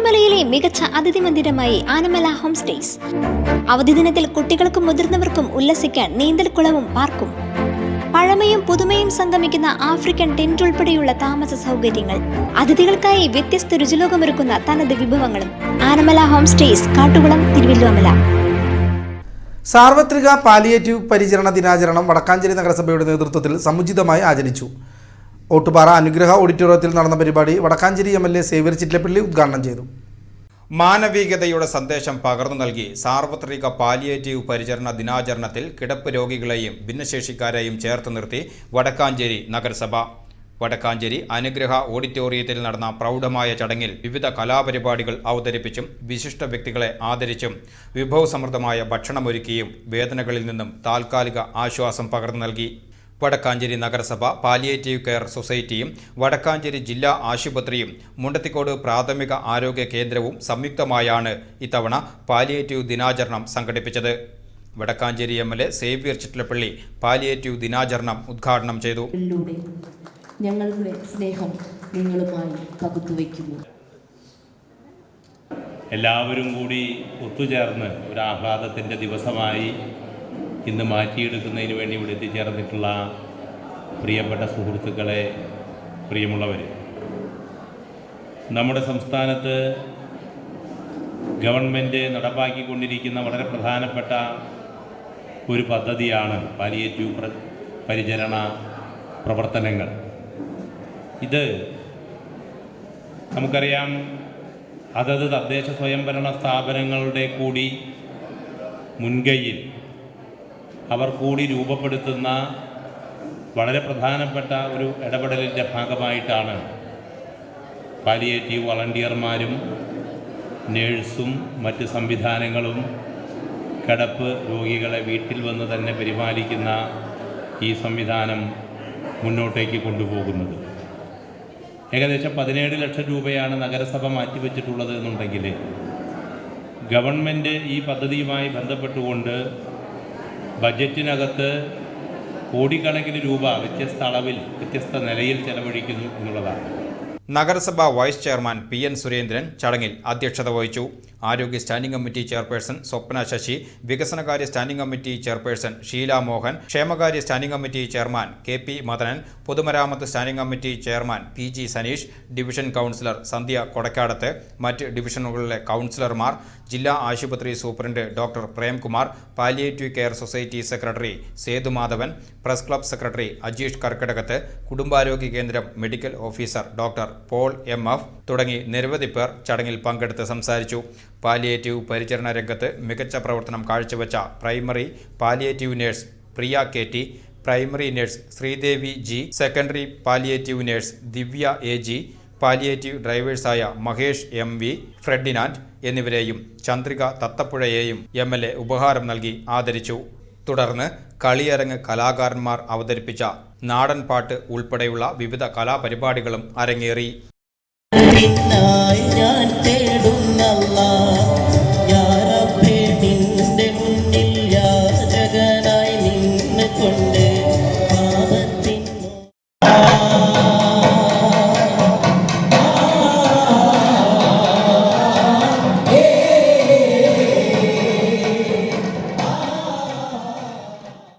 തിരുവല്ലോമലയിലെ മികച്ച അതിഥി മന്ദിരമായി Anamala home stays. അവധി ദിനത്തിൽ കുട്ടികൾക്കും മുതിർന്നവർക്കും ഉല്ലസിക്കാൻ നീന്തൽക്കുളവും പാർക്കും. പഴമയും പുതുമയും സംഗമിക്കുന്ന ആഫ്രിക്കൻ ടെന്റ് ഉൾപ്പെടെയുള്ള താമസ സൗകര്യങ്ങൾ അതിഥികൾക്കായി വ്യത്യസ്ത രുചിലോകമൊരുക്കുന്ന തനത് വിഭവങ്ങളും. Anamala home stays Kattukulam Thiruvilwamala. സാർവത്രിക പാലിയേറ്റീവ് പരിചരണ ദിനാചരണം വടക്കാഞ്ചേരി നഗരസഭയുടെ നേതൃത്വത്തിൽ സമുചിതമായി ആചരിച്ചു. ഓട്ടുപാറ അനുഗ്രഹ ഓഡിറ്റോറിയത്തിൽ നടന്ന പരിപാടി Vadakkanchery M L A Xavier Chittilappilly ഉദ്ഘാടനം ചെയ്തു. മാനവികതയുടെ സന്ദേശം പകർന്നു നൽകി സാർവത്രിക പാലിയേറ്റീവ് പരിചരണ ദിനാചരണത്തിൽ കിടപ്പ് രോഗികളെയും ഭിന്നശേഷിക്കാരെയും ചേർത്ത് നിർത്തി വടക്കാഞ്ചേരി നഗരസഭ. വടക്കാഞ്ചേരി അനുഗ്രഹ ഓഡിറ്റോറിയത്തിൽ നടന്ന പ്രൗഢമായ ചടങ്ങിൽ വിവിധ കലാപരിപാടികൾ അവതരിപ്പിച്ചും വിശിഷ്ട വ്യക്തികളെ ആദരിച്ചും വിഭവസമൃദ്ധമായ ഭക്ഷണമൊരുക്കിയും വേദനകളിൽ നിന്നും താൽക്കാലിക ആശ്വാസം പകർന്നു നൽകി. വടക്കാഞ്ചേരി നഗരസഭ പാലിയേറ്റീവ് കെയർ സൊസൈറ്റിയും വടക്കാഞ്ചേരി ജില്ലാ ആശുപത്രിയും മുണ്ടത്തിക്കോട് പ്രാഥമിക ആരോഗ്യ കേന്ദ്രവും സംയുക്തമായാണ് ഇത്തവണ പാലിയേറ്റീവ് ദിനാചരണം സംഘടിപ്പിച്ചത്. Vadakkanchery M L A Xavier Chittilappilly palliative ദിനാചരണം ഉദ്ഘാടനം ചെയ്തു. ഞങ്ങളുടെ സ്നേഹം നിങ്ങളുമായി പകുത്തുവയ്ക്കുന്നു എല്ലാവരും കൂടി ഒത്തുചേർന്ന് ഒരു ആഹ്ലാദത്തിന്റെ ദിവസമായി ഇന്ന് മാറ്റിയെടുക്കുന്നതിന് വേണ്ടി ഇവിടെ എത്തിച്ചേർന്നിട്ടുള്ള പ്രിയപ്പെട്ട സുഹൃത്തുക്കളെ പ്രിയമുള്ളവർ നമ്മുടെ സംസ്ഥാനത്ത് ഗവൺമെന്റ് നടപ്പാക്കിക്കൊണ്ടിരിക്കുന്ന വളരെ പ്രധാനപ്പെട്ട ഒരു പദ്ധതിയാണ് പാലിയേറ്റീവ് പ്ര പരിചരണ പ്രവർത്തനങ്ങൾ. ഇത് നമുക്കറിയാം അതത് തദ്ദേശ സ്വയംഭരണ സ്ഥാപനങ്ങളുടെ കൂടി മുൻകൈയിൽ അവർ കൂടി രൂപപ്പെടുത്തുന്ന വളരെ പ്രധാനപ്പെട്ട ഒരു ഇടപെടലിന്റെ ഭാഗമായിട്ടാണ് പാലിയേറ്റീവ് വളണ്ടിയർമാരും നേഴ്സും മറ്റ് സംവിധാനങ്ങളും കിടപ്പ് രോഗികളെ വീട്ടിൽ വന്ന് തന്നെ പരിപാലിക്കുന്ന ഈ സംവിധാനം മുന്നോട്ടേക്ക് കൊണ്ടുപോകുന്നത്. ഏകദേശം പതിനേഴ് ലക്ഷം രൂപയാണ് നഗരസഭ മാറ്റിവെച്ചിട്ടുള്ളത് എന്നുണ്ടെങ്കിൽ ഗവൺമെന്റ് ഈ പദ്ധതിയുമായി ബന്ധപ്പെട്ടുകൊണ്ട് ബജറ്റിനകത്ത് കോടിക്കണക്കിന് രൂപ വ്യത്യസ്ത അളവിൽ വ്യത്യസ്ത നിലയിൽ ചെലവഴിക്കുന്നു എന്നുള്ളതാണ്. നഗരസഭ vice chairman P N Surendran ചടങ്ങിൽ അധ്യക്ഷത വഹിച്ചു. ആരോഗ്യ standing committee chairperson Swapna Sasi വികസനകാര്യ standing committee chairperson Sheela Mohan ക്ഷേമകാര്യ standing committee chairman K P Madanan പൊതുമരാമത്ത് standing committee chairman P G Saneesh division councillor Sandhya Kodakkadath മറ്റ് ഡിവിഷനുകളിലെ കൗൺസിലർമാർ ജില്ലാ ആശുപത്രി superintendent doctor Premkumar palliative care society secretary Sethumadhavan press club secretary Ajeesh Karkidakath കുടുംബാരോഗ്യ കേന്ദ്രം medical officer doctor Paul M F തുടങ്ങി നിരവധി പേർ ചടങ്ങിൽ പങ്കെടുത്ത് സംസാരിച്ചു. പാലിയേറ്റീവ് പരിചരണ രംഗത്ത് മികച്ച പ്രവർത്തനം കാഴ്ചവെച്ച primary palliative nurse Priya K T primary nurse Sreedevi G secondary palliative nurse Divya A G palliative ഡ്രൈവേഴ്സായ Mahesh M V ഫ്രെഡിനാൻഡ് എന്നിവരെയും ചന്ദ്രിക തത്തപ്പുഴയെയും എം എൽ എ ഉപഹാരം നൽകി ആദരിച്ചു. തുടർന്ന് കളിയരങ്ങ് കലാകാരന്മാർ അവതരിപ്പിച്ച നാടൻ പാട്ട് ഉൾപ്പെടെയുള്ള വിവിധ കലാപരിപാടികളും അരങ്ങേറി.